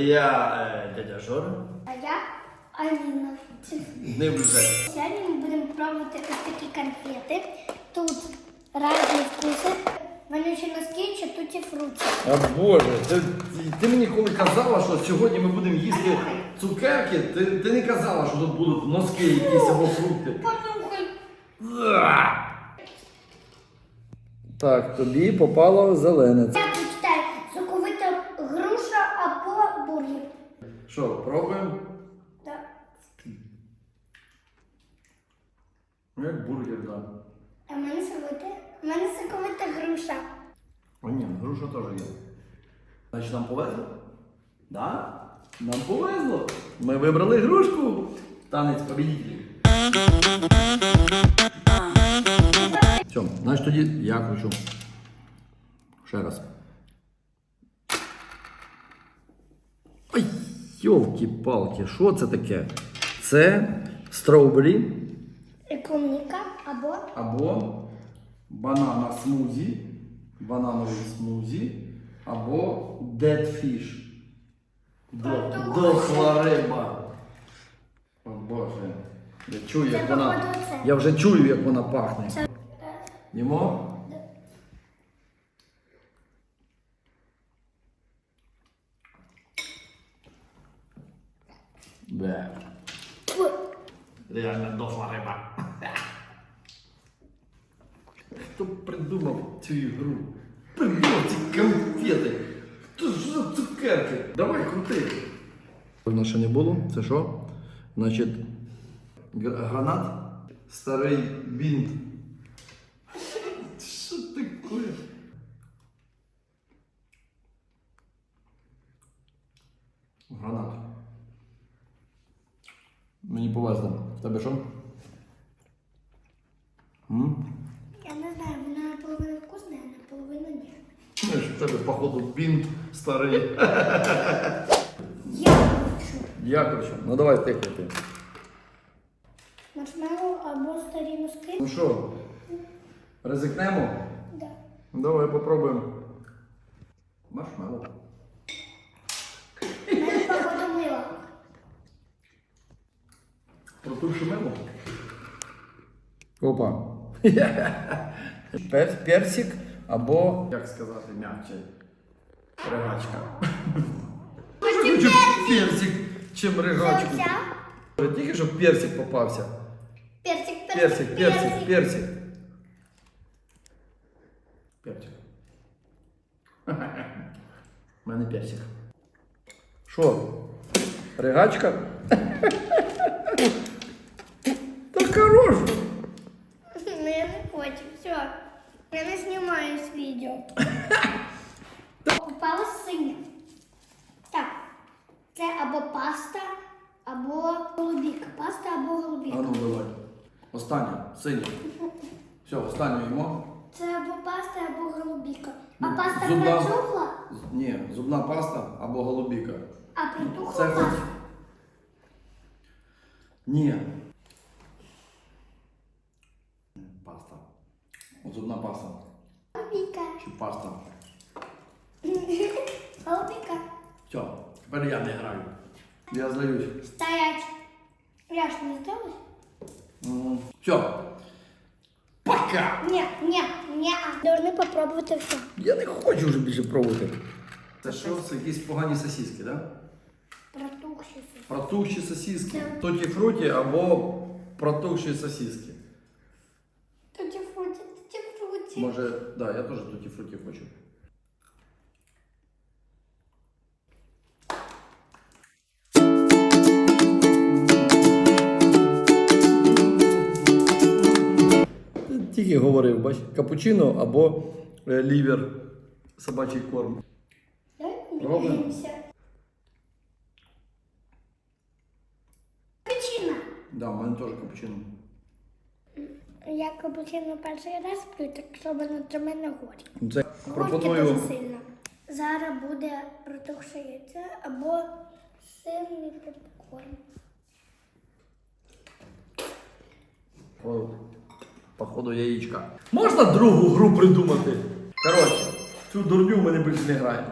Я е, дядя Жора. А я Аліна. Не вже. Сьогодні ми будемо пробувати ось такі конфети. Тут різні вкуси. Вонючі носки чи туті фруті. О Боже, ти, ти, ти мені коли казала, що сьогодні ми будемо їсти цукерки, ти, ти не казала, що тут будуть носки якісь або фрукти. Понюхай. Так, тобі попало зелене. Я прочитаю соковита груша або бургер. Що, пробуємо? Так. Ну, Як бургер, так. Да. А в мене соковита, в мене соковита груша. О, ні, груша теж є. Значить, нам повезло? Да? Нам повезло. Ми вибрали грушку. Танець победителів. Все, значить тоді я кручу. Ще раз. Йолки-палки, що це таке? Це строубері Клубника або або банана смузі, банановий смузі, або dead fish. До- Дохла риба. О Боже. Я чую, як вона. походу, це. Я вже чую, як вона пахне. Це- Бе. Реально дохла риба. Хто придумав цю ігру? Придумав ці конфети. Хто ж за цукерки? Давай крути. Давно ще не було. Це що? Значить, гранат, старий бінт. Що таке? Гранат. Мені повезло. В тебе що? М? Я не знаю, вона наполовину вкусна, а наполовину ні. Знаєш, в тебе, походу, бінт старий. Я хочу Я короче. Ну давай ти крути. маршмеллоу або старі носки. Ну що, ризикнемо? Да. Давай попробуємо. Маршмеллоу. У мене походу мило. Протуши мело. Опа. Пер- персик або, як сказати, м'якче. Ригачка. Хочу персик, чим ригачку. Тільки щоб персик попався. Персик, Персик, персик, персик. Персик. У мене персик. Що? Ригачка? Та хорош! Ну я не хочу, все. Я не знімаю з відео. Попала синя. Так. Це або паста, або голубіка. Паста або А голубіка. ну давай. Останнє, синє. Все, останнє йому. Це або паста, або голубіка. А Ну, паста зубна- протухла, З- Ні, зубна паста або голубіка. а протухла Це хоч. паста. Ні. Паста. Зубна паста. Голубіка. Чи паста. Голубіка. Все, тепер я не граю. Я здаюсь. Стоять. Я ж не здалась? Все. Пока! Ні, ні, ні. Должны попробувати все. Я не хочу вже більше пробувати. Це що? Це якісь погані сосиски, так? Да? Протухші все. Протухші сосиски. Тоті фруті або протухші сосиски. Туті фруті, туті фруті. Може, так, да, я теж тоті фруті хочу. Тільки говорив, бач, капучино або е, лівер, собачий корм. Давай поміняємося. Капучино. Да, в мене теж капучино. Я капучино перший раз п'ю, так що воно для мене горить. Ну, Це пропоную. дуже сильно. Зараз буде протухше яйце або сирний попкорн. О, Походу яєчка. Можна другу гру придумати? Коротше, цю дурню ми не більше не граємо.